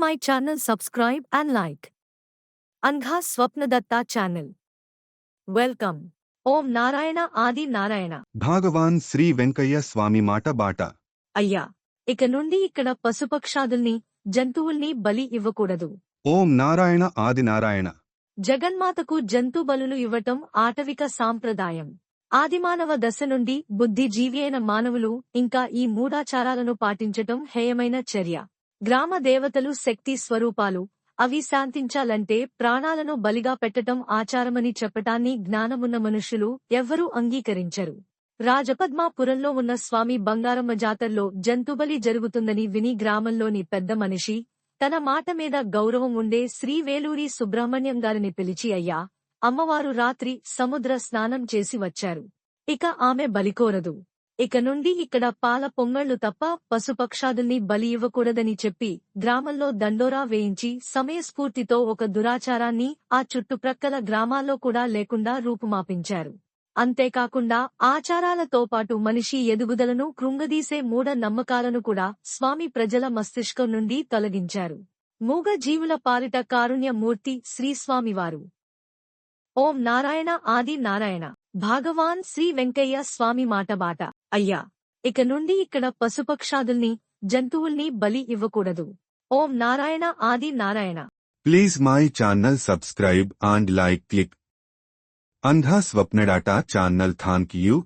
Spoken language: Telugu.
my channel subscribe and like. Angha Swapnadatta channel. Welcome. ఓం నారాయణ ఆది నారాయణ భాగవాన్ శ్రీ వెంకయ్య స్వామి మాట బాట అయ్యా ఇక నుండి ఇక్కడ పశుపక్షాదుల్ని జంతువుల్ని బలి ఇవ్వకూడదు ఓం నారాయణ ఆది నారాయణ జగన్మాతకు జంతు బలులు ఇవ్వటం ఆటవిక సాంప్రదాయం ఆదిమానవ దశ నుండి బుద్ధిజీవి అయిన మానవులు ఇంకా ఈ మూఢాచారాలను పాటించటం హేయమైన చర్య గ్రామ దేవతలు శక్తి స్వరూపాలు అవి శాంతించాలంటే ప్రాణాలను బలిగా పెట్టటం ఆచారమని చెప్పటాన్ని జ్ఞానమున్న మనుషులు ఎవ్వరూ అంగీకరించరు. రాజపద్మాపురంలో ఉన్న స్వామి బంగారమ్మ జాతరలో జంతుబలి జరుగుతుందని విని గ్రామంలోని పెద్ద మనిషి తన మాట మీద గౌరవం ఉండే శ్రీవేలూరి సుబ్రహ్మణ్యం గారిని పిలిచి అయ్యా అమ్మవారు రాత్రి సముద్ర స్నానం చేసి వచ్చారు. ఇక ఆమె బలికోరదు ఇక నుండి ఇక్కడ పాల పొంగళ్ళు తప్ప పశుపక్షాదుల్ని బలి ఇవ్వకూడదని చెప్పి గ్రామంలో దండోరా వేయించి సమయస్ఫూర్తితో ఒక దురాచారాన్ని ఆ చుట్టుప్రక్కల గ్రామాల్లో కూడా లేకుండా రూపుమాపించారు. అంతేకాకుండా ఆచారాలతో పాటు మనిషి ఎదుగుదలను కృంగదీసే మూఢ నమ్మకాలను కూడా స్వామి ప్రజల మస్తిష్కం నుండి తొలగించారు. మూగ జీవుల పాలిట కారుణ్యమూర్తి శ్రీస్వామివారు. ఓం నారాయణ ఆది నారాయణ. భాగవాన్ శ్రీ వెంకయ్య స్వామి మాట బాట. అయ్యా ఇక నుండి ఇక్కడ పశుపక్షాదుల్ని జంతువుల్ని బలి ఇవ్వకూడదు. Om Narayana Adi Narayana. Please my channel subscribe and like click అంధా స్వప్నడాటా channel thank you